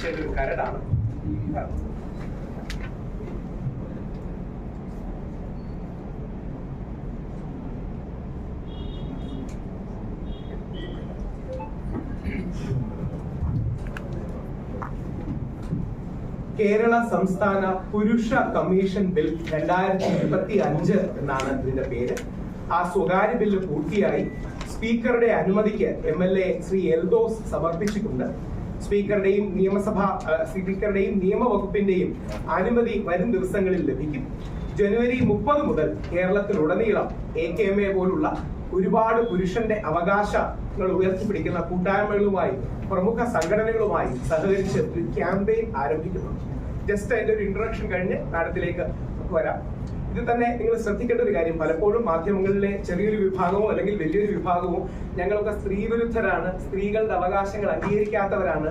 പരീക്ഷയുടെ ഒരു കരടാണ്. കേരള സംസ്ഥാന പുരുഷ കമ്മീഷൻ ബിൽ രണ്ടായിരത്തി ഇരുപത്തി അഞ്ച് എന്നാണ് ഇതിന്റെ പേര്. ആ സ്വകാര്യ ബില്ല് പൂർത്തിയായി. സ്പീക്കറുടെ അനുമതിക്ക് M L A Shri Eldhose സമർപ്പിച്ചിട്ടുണ്ട്. സ്പീക്കറുടെയും നിയമസഭ സ്പീക്കറുടെയും നിയമവകുപ്പിന്റെയും അനുമതി വരും ദിവസങ്ങളിൽ ലഭിക്കും. ജനുവരി മുപ്പത് മുതൽ കേരളത്തിലുടനീളം എ കെ എം എ പോലുള്ള ഒരുപാട് പുരുഷന്റെ അവകാശങ്ങൾ ഉയർത്തിപ്പിടിക്കുന്ന കൂട്ടായ്മകളുമായി പ്രമുഖ സംഘടനകളുമായി സഹകരിച്ച് ഒരു ക്യാമ്പയിൻ ആരംഭിക്കുന്നു. ജസ്റ്റ് അതിന്റെ ഒരു ഇൻട്രൊഡക്ഷൻ കഴിഞ്ഞ് മാഡത്തിലേക്ക് വരാം. ഇത് തന്നെ നിങ്ങൾ ശ്രദ്ധിക്കേണ്ട ഒരു കാര്യം. പലപ്പോഴും മാധ്യമങ്ങളിലെ ചെറിയൊരു വിഭാഗമോ അല്ലെങ്കിൽ വലിയൊരു വിഭാഗമോ ഞങ്ങളൊക്കെ സ്ത്രീവിരുദ്ധരാണ്. സ്ത്രീകളുടെ അവകാശങ്ങൾ അംഗീകരിക്കാത്തവരാണ്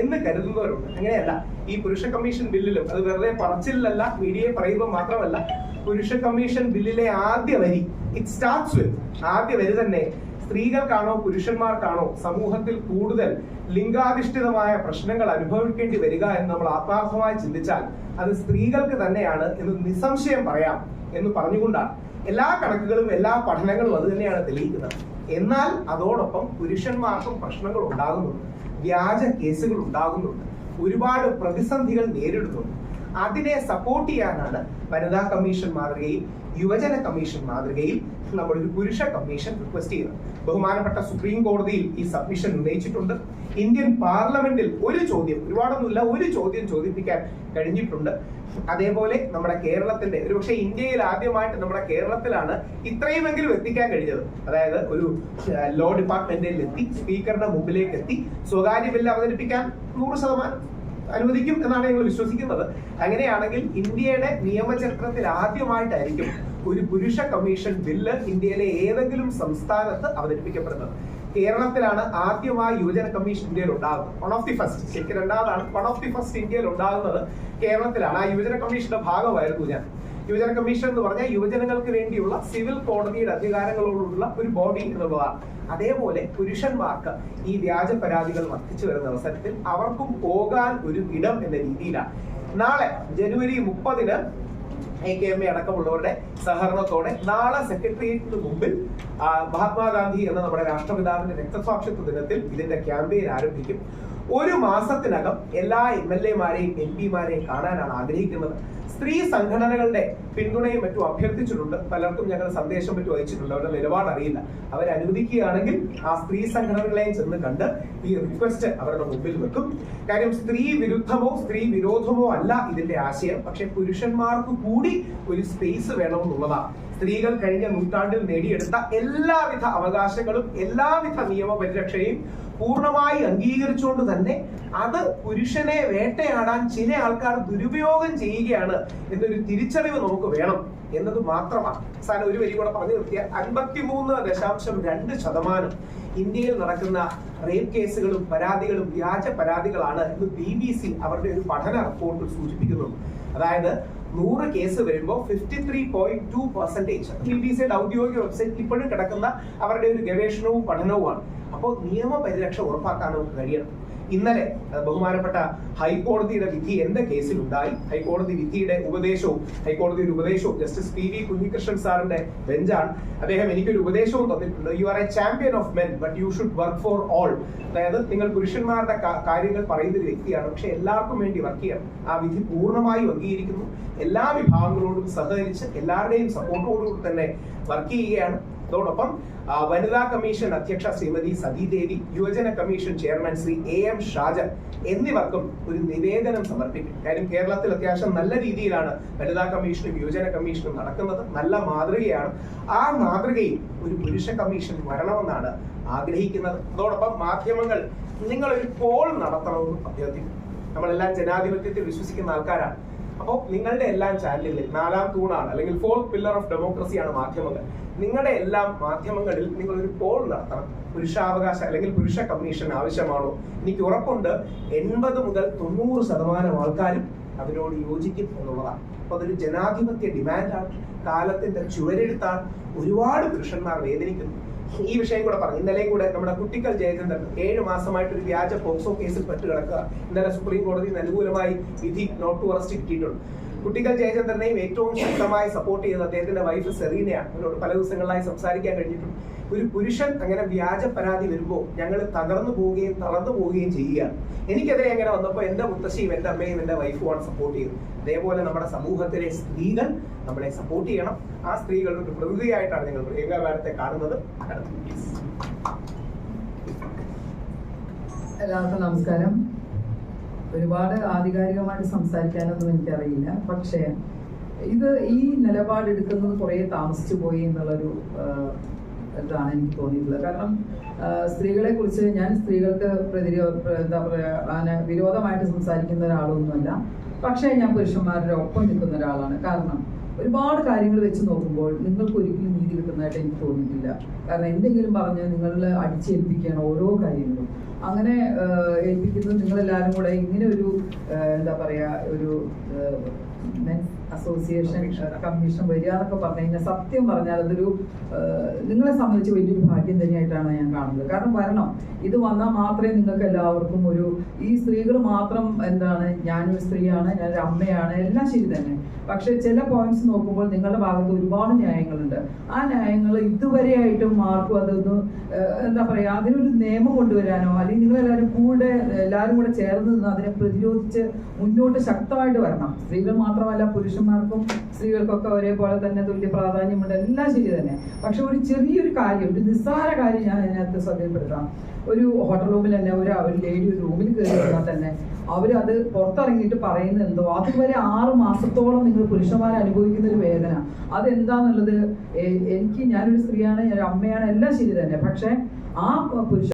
എന്ന് കരുതുന്നവരുണ്ട്. അങ്ങനെയല്ല. ഈ പുരുഷ കമ്മീഷൻ ബില്ലിലും അത് വെറുതെ പറച്ചിലല്ല മീഡിയയെ പറയുമ്പോൾ മാത്രമല്ല പുരുഷ കമ്മീഷൻ ബില്ലിലെ ആദ്യ വരി ഇറ്റ് സ്റ്റാർട്ട്സ് വിത്ത് ആദ്യ വരി തന്നെ സ്ത്രീകൾക്കാണോ പുരുഷന്മാർക്കാണോ സമൂഹത്തിൽ കൂടുതൽ ലിംഗാധിഷ്ഠിതമായ പ്രശ്നങ്ങൾ അനുഭവിക്കേണ്ടി വരിക എന്ന് നമ്മൾ ആത്മാർത്ഥമായി ചിന്തിച്ചാൽ അത് സ്ത്രീകൾക്ക് തന്നെയാണ് എന്ന് നിസ്സംശയം പറയാം എന്ന് പറഞ്ഞുകൊണ്ടാണ്. എല്ലാ കണക്കുകളും എല്ലാ പഠനങ്ങളും അത് തന്നെയാണ് തെളിയിക്കുന്നത്. എന്നാൽ അതോടൊപ്പം പുരുഷന്മാർക്കും പ്രശ്നങ്ങൾ ഉണ്ടാകുന്നുണ്ട്. വ്യാജ കേസുകൾ ഉണ്ടാകുന്നുണ്ട്. ഒരുപാട് പ്രതിസന്ധികൾ നേരിടുന്നുണ്ട്. അതിനെ സപ്പോർട്ട് ചെയ്യാനാണ് വനിതാ കമ്മീഷൻ മാതൃകയിൽ യുവജന കമ്മീഷൻ മാതൃകയിൽ നമ്മൾ ഒരു പുരുഷ കമ്മീഷൻ റിക്വസ്റ്റ് ചെയ്യുന്നത്. ബഹുമാനപ്പെട്ട സുപ്രീം കോടതിയിൽ ഈ സബ്മിഷൻ ഉന്നയിച്ചിട്ടുണ്ട്. ഇന്ത്യൻ പാർലമെന്റിൽ ഒരു ചോദ്യം ഒരുപാടൊന്നുമില്ല ഒരു ചോദ്യം ചോദിപ്പിക്കാൻ കഴിഞ്ഞിട്ടുണ്ട്. അതേപോലെ നമ്മുടെ കേരളത്തിന്റെ ഒരുപക്ഷെ ഇന്ത്യയിൽ ആദ്യമായിട്ട് നമ്മുടെ കേരളത്തിലാണ് ഇത്രയുമെങ്കിലും എത്തിക്കാൻ കഴിഞ്ഞത്. അതായത് ഒരു ലോ ഡിപ്പാർട്ട്മെന്റിൽ എത്തി സ്പീക്കറുടെ മുമ്പിലേക്ക് എത്തി സ്വകാര്യ ബില്ല് അവതരിപ്പിക്കാൻ നൂറ് ശതമാനം. അനുവദിക്കും എന്നാണ് ഞങ്ങൾ വിശ്വസിക്കുന്നത്. അങ്ങനെയാണെങ്കിൽ ഇന്ത്യയുടെ നിയമചരിത്രത്തിൽ ആദ്യമായിട്ടായിരിക്കും ഒരു പുരുഷ കമ്മീഷൻ ബില്ല് ഇന്ത്യയിലെ ഏതെങ്കിലും സംസ്ഥാനത്ത് അവതരിപ്പിക്കപ്പെടുന്നത്. കേരളത്തിലാണ് ആദ്യമായി യുവജന കമ്മീഷൻ ഇന്ത്യയിൽ ഉണ്ടാകുന്നത്. വൺ ഓഫ് ദി ഫസ്റ്റ് ശരിക്കും രണ്ടാമതാണ്. വൺ ഓഫ് ദി ഫസ്റ്റ് ഇന്ത്യയിൽ ഉണ്ടാകുന്നത് കേരളത്തിലാണ്. ആ യുവജന കമ്മീഷന്റെ ഭാഗമായിരുന്നു ഞാൻ. യുവജന കമ്മീഷൻ എന്ന് പറഞ്ഞാൽ യുവജനങ്ങൾക്ക് വേണ്ടിയുള്ള സിവിൽ കോടതിയുടെ അധികാരങ്ങളോടുള്ള ഒരു ബോഡി എന്നുള്ളതാണ്. അതേപോലെ പുരുഷന്മാർക്ക് ഈ വ്യാജ പരാതികൾ വർദ്ധിച്ചു വരുന്ന അവസരത്തിൽ അവർക്കും പോകാൻ ഒരു ഇടം എന്ന രീതിയിലാണ്. നാളെ ജനുവരി മുപ്പതിന് എ കെ എം എ അടക്കമുള്ളവരുടെ സഹകരണത്തോടെ നാളെ സെക്രട്ടേറിയറ്റിന് മുമ്പിൽ മഹാത്മാഗാന്ധി എന്ന നമ്മുടെ രാഷ്ട്രപിതാവിന്റെ രക്തസാക്ഷിത്വ ദിനത്തിൽ ഇതിന്റെ ക്യാമ്പയിൻ ആരംഭിക്കും. ഒരു മാസത്തിനകം എല്ലാ എം എൽ എമാരെയും എം പിമാരെയും കാണാനാണ് ആഗ്രഹിക്കുന്നത്. സ്ത്രീ സംഘടനകളുടെ പിന്തുണയും മറ്റും അഭ്യർത്ഥിച്ചിട്ടുണ്ട്. പലർക്കും ഞങ്ങൾ സന്ദേശം മറ്റും അയച്ചിട്ടുണ്ട്. അവരുടെ നിലപാട് അറിയില്ല അവർ അനുവദിക്കുകയാണെങ്കിൽ ആ സ്ത്രീ സംഘടനകളെയും ചെന്ന് കണ്ട് ഈ റിക്വസ്റ്റ് അവരുടെ മുമ്പിൽ വെക്കും. കാര്യം സ്ത്രീ വിരുദ്ധമോ സ്ത്രീ വിരോധമോ അല്ല ഇതിന്റെ ആശയം. പക്ഷെ പുരുഷന്മാർക്ക് കൂടി ഒരു സ്പേസ് വേണമെന്നുള്ളതാണ്. സ്ത്രീകൾ കഴിഞ്ഞ നൂറ്റാണ്ടിൽ നേടിയെടുത്ത എല്ലാവിധ അവകാശങ്ങളും എല്ലാവിധ നിയമപരിരക്ഷയും പൂർണമായി അംഗീകരിച്ചുകൊണ്ട് തന്നെ അത് പുരുഷനെ വേട്ടയാടാൻ ചില ആൾക്കാർ ദുരുപയോഗം ചെയ്യുകയാണ് എന്നൊരു തിരിച്ചറിവ് നമുക്ക് വേണം എന്നത് മാത്രമാണ്. സാധനം ഒരു വരി കൂടെ പറഞ്ഞു നിർത്തിയ അൻപത്തിമൂന്ന് ദശാംശം രണ്ട് ശതമാനം ഇന്ത്യയിൽ നടക്കുന്ന റേപ്പ് കേസുകളും പരാതികളും വ്യാജ പരാതികളാണ് എന്ന് ബി ബി സി അവരുടെ ഒരു പഠന റിപ്പോർട്ട് സൂചിപ്പിക്കുന്നുണ്ട്. അതായത് നൂറ് കേസ് വരുമ്പോൾ fifty three point two percentage B B സിയുടെ ഔദ്യോഗിക വെബ്സൈറ്റിൽ ഇപ്പോഴും കിടക്കുന്ന അവരുടെ ഒരു ഗവേഷണവും പഠനവുമാണ്. അപ്പോൾ നിയമപരിരക്ഷ നമുക്ക് കഴിയണം. ഇന്നലെ ബഹുമാനപ്പെട്ട ഹൈക്കോടതിയുടെ വിധി എന്റെ കേസിലുണ്ടായി. ഹൈക്കോടതി വിധിയുടെ ഉപദേശവും ഹൈക്കോടതിയുടെ ഉപദേശവും ജസ്റ്റിസ് പി വി കുഞ്ഞികൃഷ്ണൻ സാറിന്റെ ബെഞ്ചാണ്. അദ്ദേഹം എനിക്കൊരു ഉപദേശവും തന്നിട്ടുണ്ട്. You are a champion of men but you should work for all അതായത് നിങ്ങൾ പുരുഷന്മാരുടെ കാര്യങ്ങൾ പറയുന്ന ഒരു വ്യക്തിയാണ്. പക്ഷെ എല്ലാവർക്കും വേണ്ടി വർക്ക് ചെയ്യണം. ആ വിധി പൂർണമായും അംഗീകരിക്കുന്നു എല്ലാ വിഭാഗങ്ങളോടും സഹകരിച്ച് എല്ലാവരുടെയും സപ്പോർട്ടോടുകൂടി തന്നെ വർക്ക് ചെയ്യുകയാണ്. അതോടൊപ്പം വനിതാ കമ്മീഷൻ അധ്യക്ഷ ശ്രീമതി സതീദേവി യുവജന commission chairman Shri A M Shajan എന്നിവർക്കും ഒരു നിവേദനം സമർപ്പിക്കും. കാര്യം കേരളത്തിൽ അത്യാവശ്യം നല്ല രീതിയിലാണ് വനിതാ കമ്മീഷനും യുവജന കമ്മീഷനും നടക്കുന്നത്. നല്ല മാതൃകയാണ്. ആ മാതൃകയിൽ ഒരു പുരുഷ കമ്മീഷൻ വരണമെന്നാണ് ആഗ്രഹിക്കുന്നത്. അതോടൊപ്പം മാധ്യമങ്ങൾ നിങ്ങളൊരു പോൾ നടത്തണമെന്ന് അഭ്യർത്ഥിക്കും നമ്മളെല്ലാം ജനാധിപത്യത്തിൽ വിശ്വസിക്കുന്ന ആൾക്കാരാണ്. അപ്പോൾ നിങ്ങളുടെ എല്ലാം ചാനലുകളിൽ നാലാം തൂണാണ് അല്ലെങ്കിൽ ഫോർത്ത് പില്ലർ ഓഫ് ഡെമോക്രസി ആണ് മാധ്യമങ്ങൾ. നിങ്ങളുടെ എല്ലാ മാധ്യമങ്ങളിൽ നിങ്ങൾ ഒരു പോൾ നടത്തണം. പുരുഷാവകാശ അല്ലെങ്കിൽ പുരുഷ കമ്മീഷൻ ആവശ്യമാണോ? എനിക്ക് ഉറപ്പുണ്ട് എൺപത് മുതൽ തൊണ്ണൂറ് ശതമാനം ആൾക്കാരും അതിനോട് യോജിക്കും എന്നുള്ളതാണ്. അപ്പൊ അതൊരു ജനാധിപത്യ ഡിമാൻഡാണ് കാലത്തിന്റെ ചുവരെടുത്താണ് ഒരുപാട് പുരുഷന്മാർ വേദനിക്കുന്നു. ഈ വിഷയം കൂടെ പറഞ്ഞു ഇന്നലെയും കൂടെ നമ്മുടെ കുട്ടിക്കൽ ജയചന്ദ്രൻ ഏഴ് മാസമായിട്ട് ഒരു വ്യാജ പോക്സോ കേസിൽ പെട്ട് കിടക്കുക. ഇന്നലെ സുപ്രീം കോടതി അനുകൂലമായി വിധി നോട്ട് ടു അറസ്റ്റ് കിട്ടിയിട്ടുണ്ട് കുട്ടികൾ ജയചന്ദ്രനെയും ഏറ്റവും ശക്തമായി സപ്പോർട്ട് ചെയ്യുന്ന അദ്ദേഹത്തിന്റെ വൈഫ് സെറീനയാണ്. അവരോട് പല ദിവസങ്ങളിലായി സംസാരിക്കാൻ കഴിഞ്ഞിട്ടുണ്ട്. ഒരു പുരുഷൻ അങ്ങനെ വ്യാജ പരാതി വരുമ്പോൾ ഞങ്ങൾ തകർന്നു പോവുകയും തളർന്നു പോവുകയും ചെയ്യുകയാണ് എനിക്കെതിരെ അങ്ങനെ വന്നപ്പോൾ എന്റെ മുത്തശ്ശിയും എന്റെ അമ്മയും എന്റെ വൈഫുമാണ് സപ്പോർട്ട് ചെയ്തത്. അതേപോലെ നമ്മുടെ സമൂഹത്തിലെ സ്ത്രീകൾ നമ്മളെ സപ്പോർട്ട് ചെയ്യണം. ആ സ്ത്രീകളുടെ ഒരു പ്രതിനിധിയായിട്ടാണ് നിങ്ങൾ പ്രിയങ്ക കാണുന്നത്. എല്ലാവർക്കും നമസ്കാരം. ഒരുപാട് ആധികാരികമായിട്ട് സംസാരിക്കാനൊന്നും എനിക്കറിയില്ല. പക്ഷേ ഇത് ഈ നിലപാടെടുക്കുന്നത് കുറേ താമസിച്ചു പോയി എന്നുള്ളൊരു ഇതാണ് എനിക്ക് തോന്നിയിട്ടുള്ളത്. കാരണം സ്ത്രീകളെ കുറിച്ച് ഞാൻ സ്ത്രീകൾക്ക് പ്രതിരോ എന്താ പറയുക വിരോധമായിട്ട് സംസാരിക്കുന്ന ഒരാളൊന്നുമല്ല. പക്ഷേ ഞാൻ പുരുഷന്മാരുടെ ഒപ്പം നിൽക്കുന്ന ഒരാളാണ്. കാരണം ഒരുപാട് കാര്യങ്ങൾ വെച്ച് നോക്കുമ്പോൾ നിങ്ങൾക്ക് ഒരിക്കലും നീതി കിട്ടുന്നതായിട്ട് എനിക്ക് തോന്നിയിട്ടില്ല. കാരണം എന്തെങ്കിലും പറഞ്ഞ് നിങ്ങളിൽ അടിച്ചേൽപ്പിക്കുകയാണ് ഓരോ കാര്യങ്ങളും. അങ്ങനെ ഏൽപ്പിക്കുന്നത് നിങ്ങളെല്ലാവരും കൂടെ ഇങ്ങനെ ഒരു എന്താ പറയാ ഒരു അസോസിയേഷൻ കമ്മീഷൻ വരിക എന്നൊക്കെ പറഞ്ഞു കഴിഞ്ഞാൽ സത്യം പറഞ്ഞാൽ അതൊരു നിങ്ങളെ സംബന്ധിച്ച് വലിയൊരു ഭാഗ്യം തന്നെയായിട്ടാണ് ഞാൻ കാണുന്നത്. കാരണം വരണം. ഇത് വന്നാൽ മാത്രമേ നിങ്ങൾക്ക് എല്ലാവർക്കും ഒരു ഈ സ്ത്രീകൾ മാത്രം എന്താണ് ഞാനൊരു സ്ത്രീയാണ് ഞാനൊരു അമ്മയാണ് എല്ലാം ശരി തന്നെ. പക്ഷെ ചില പോയിന്റ്സ് നോക്കുമ്പോൾ നിങ്ങളുടെ ഭാഗത്ത് ഒരുപാട് ന്യായങ്ങളുണ്ട്. ആ ന്യായങ്ങൾ ഇതുവരെയായിട്ടും ആർക്കും അതൊന്ന് എന്താ പറയാ അതിനൊരു നിയമം കൊണ്ടുവരാനോ അല്ലെങ്കിൽ നിങ്ങളെല്ലാവരും കൂടെ എല്ലാവരും കൂടെ ചേർന്ന് നിന്ന് അതിനെ പ്രതിരോധിച്ച് മുന്നോട്ട് ശക്തമായിട്ട് വരണം. സ്ത്രീകൾ മാത്രമല്ല പുരുഷന്മാർക്കും സ്ത്രീകൾക്കൊക്കെ ഒരേപോലെ തന്നെ തുല്യ പ്രാധാന്യമുണ്ട്. എല്ലാം ശരി തന്നെ. പക്ഷെ ഒരു ചെറിയൊരു കാര്യം ഒരു നിസ്സാര കാര്യം ഞാൻ അതിനകത്ത് ശ്രദ്ധയിൽപ്പെടുത്താം ഒരു ഹോട്ടൽ റൂമിൽ തന്നെ ഒരു ഒരു ലേഡി ഒരു റൂമിൽ കയറി വന്നാൽ തന്നെ അവരത് പുറത്തിറങ്ങിയിട്ട് പറയുന്നത് എന്തോ? അതുവരെ ആറ് മാസത്തോളം നിങ്ങൾ പുരുഷന്മാരെ അനുഭവിക്കുന്ന ഒരു വേദന. അതെന്താന്നുള്ളത്? എനിക്ക് ഞാനൊരു സ്ത്രീയാണ് ഞാൻ അമ്മയാണ് എല്ലാം ശരി തന്നെ. പക്ഷെ ആ പുരുഷ